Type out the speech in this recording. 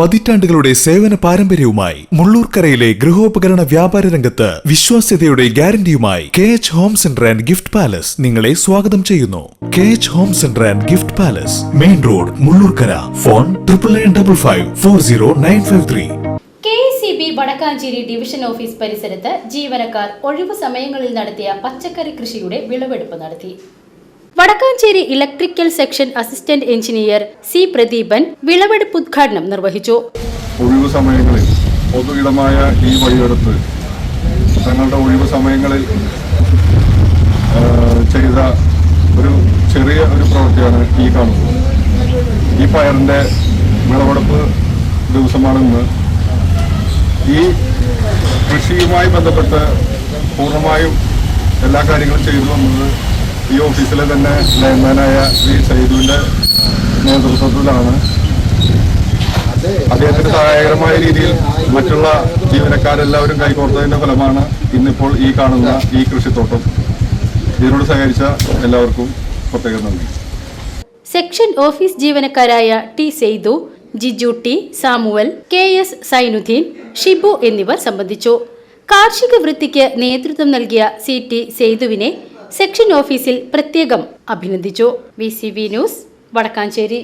പതിറ്റാണ്ടുകളുടെ സേവന പാരമ്പര്യവുമായി മുള്ളൂർക്കരയിലെ ഗൃഹോപകരണ വ്യാപാര രംഗത്ത് വിശ്വാസ്യതയുടെ ഗ്യാരണ്ടിയുമായി K H home centre and gift palace നിങ്ങളെ സ്വാഗതം ചെയ്യുന്നു. K H home centre and gift palace main road Mullurkara. Phone triple nine double five four zero nine five three. Vadakkanchery division office പരിസരത്ത് ജീവനക്കാർ ഒഴിവു സമയങ്ങളിൽ നടത്തിയ പച്ചക്കറി കൃഷിയുടെ വിളവെടുപ്പ് നടത്തി. Vadakkanchery electrical section assistant engineer C Pradeepan വിളവെടുപ്പ് ഉദ്ഘാടനം നിർവഹിച്ചു. ഒഴിവു സമയങ്ങളിൽ പൊതു ഇടമായ ഈ വഴിയെടുത്ത് തങ്ങളുടെ ഒഴിവു സമയങ്ങളിൽ ചെയ്ത ഒരു ചെറിയ ഒരു പ്രവൃത്തിയാണ് ഈ കാണുന്നത്. ഈ പയറിന്റെ വിളവെടുപ്പ് ദിവസമാണെന്ന് ഈ കൃഷിയുമായി ബന്ധപ്പെട്ട് പൂർണമായും എല്ലാ കാര്യങ്ങളും ചെയ്തു വന്നത് ഈ ഓഫീസിലെ തന്നെ ലൈൻമാനായ ശ്രീ സൈദുവിന്റെ നേതൃത്വത്തിലാണ്. അദ്ദേഹത്തിന് സഹായകരമായ രീതിയിൽ മറ്റുള്ള ജീവനക്കാരെല്ലാവരും കൈകോർത്തതിന്റെ ഫലമാണ് ഇന്നിപ്പോൾ ഈ കാണുന്ന ഈ കൃഷിത്തോട്ടം. ഇതിനോട് സഹകരിച്ച എല്ലാവർക്കും പ്രത്യേക നന്ദി. Section office ജീവനക്കാരായ T Saithu Jiju T Samuel K S Sainuddin Shibu എന്നിവർ സംബന്ധിച്ചു. കാർഷിക വൃത്തിക്ക് നേതൃത്വം നൽകിയ സി ടി സെയ്തുവിനെ സെക്ഷൻ ഓഫീസിൽ പ്രത്യേകം അഭിനന്ദിച്ചു. V news Vadakkanchery.